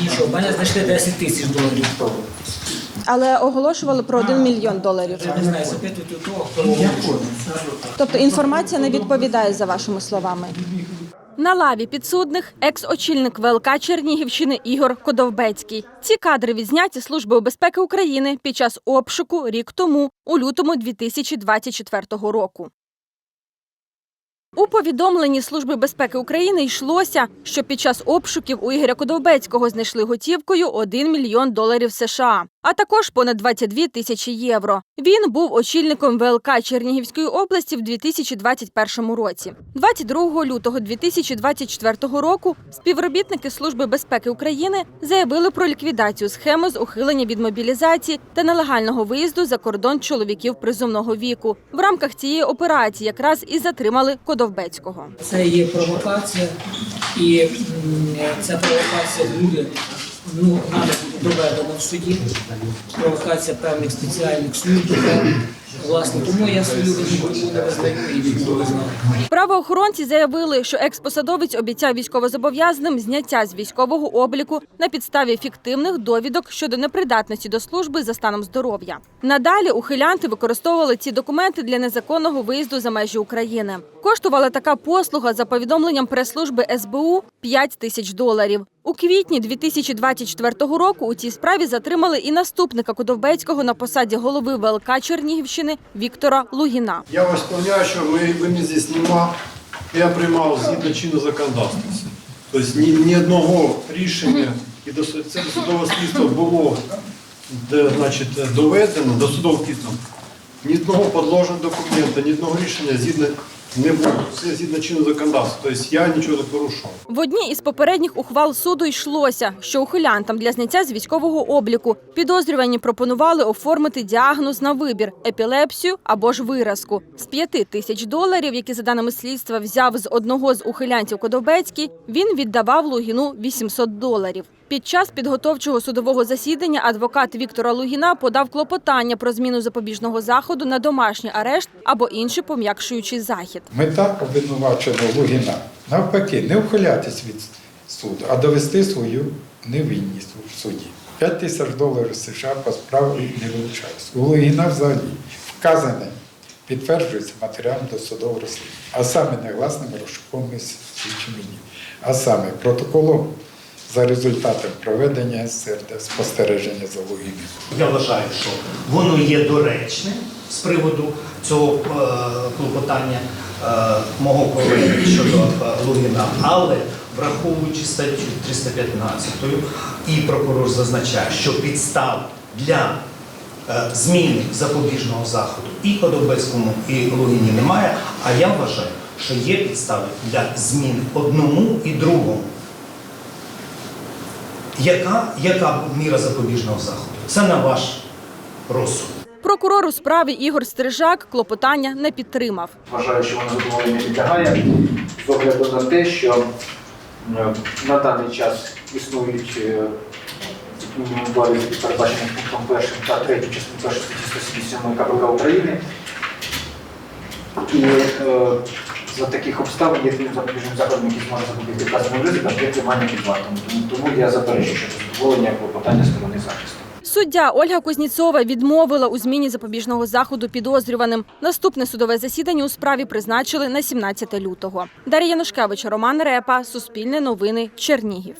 нічого. Мене знайшли 10 тисяч доларів. Але оголошували про 1 мільйон доларів. Я не знаю, запитують у того, хто оголошує. Тобто інформація не відповідає за вашими словами. На лаві підсудних екс-очільник ВЛК Чернігівщини Ігор Кодовбецький. Ці кадри відзняті Службою безпеки України під час обшуку рік тому, у лютому 2024 року. У повідомленні Служби безпеки України йшлося, що під час обшуків у Ігоря Кодовбецького знайшли готівкою 1 мільйон доларів США, а також понад 22 тисячі євро. Він був очільником ВЛК Чернігівської області в 2021 році. 22 лютого 2024 року співробітники Служби безпеки України заявили про ліквідацію схеми з ухилення від мобілізації та нелегального виїзду за кордон чоловіків призумного віку. В рамках цієї операції якраз і затримали Кодовбецького. Це є провокація, і ця провокація буде ну, нами доведена в суді. Провокація певних спеціальних служб. Власне, тому я свою визнаю. Правоохоронці заявили, що експосадовець обіцяв військовозобов'язаним зняття з військового обліку на підставі фіктивних довідок щодо непридатності до служби за станом здоров'я. Надалі ухилянти використовували ці документи для незаконного виїзду за межі України. Коштувала така послуга за повідомленням прес-служби СБУ 5 тисяч доларів. У квітні 2024 року у цій справі затримали і наступника Кудовбецького на посаді голови ВЛК Чернігівщини Віктора Лугіна. Я вас вспоминаю, що ми, мене здесь нема. Я приймав згідно чину законодавства. Тобто ні, ні одного рішення і до це судове слідство було де, значить, доведено до судового слідства. Ні одного подложеного документа, ні одного рішення згідно не було. Все згідно чинного законодавства. Тобто я нічого не порушував. В одній із попередніх ухвал суду йшлося, що ухилянтам для зняття з військового обліку підозрювані пропонували оформити діагноз на вибір епілепсію або ж виразку. З п'яти тисяч доларів, які за даними слідства взяв з одного з ухилянтів Кодовбецький, він віддавав Лугіну 800 доларів. Під час підготовчого судового засідання адвокат Віктора Лугіна подав клопотання про зміну запобіжного заходу на домашній арешт або інший пом'якшуючий захід. Мета обвинуваченого Лугіна навпаки, не ухилятись від суду, а довести свою невинність у суді. 5 тисяч доларів США по справі не вилучаються. У Лугіна взагалі вказане підтверджується матеріалом до судового розслідування, а саме негласним розшуковими свідченнями, а саме протоколом за результатом проведення СРД спостереження за Лугіним. Я вважаю, що воно є доречним з приводу цього е, клопотання е, мого колеги щодо е, Лугіна, але враховуючи статтю 315, і прокурор зазначає, що підстав для зміни запобіжного заходу і Кодобецькому, і Лугіні немає. А я вважаю, що є підстави для змін одному і другому. Яка, яка міра запобіжного заходу? Це на ваш розсуд. Прокурор у справі Ігор Стрижак клопотання не підтримав. Вважаю, що вона задоволення не підлягає з огляду на те, що е, на даний час існують е, мінімум два ризики, передбачені пунктом першим та третім частини першої статті 177 КПК України. І е, за таких обставин єдиним запобіжним заходом, який зможе запобігти вказаним ризикам, є тримання під вартою. Тому, я заперечую щодо задоволення клопотання сторони захисту. Суддя Ольга Кузніцова відмовила у зміні запобіжного заходу підозрюваним. Наступне судове засідання у справі призначили на 17 лютого. Дар'я Янушкевич, Роман Репа, Суспільне новини, Чернігів.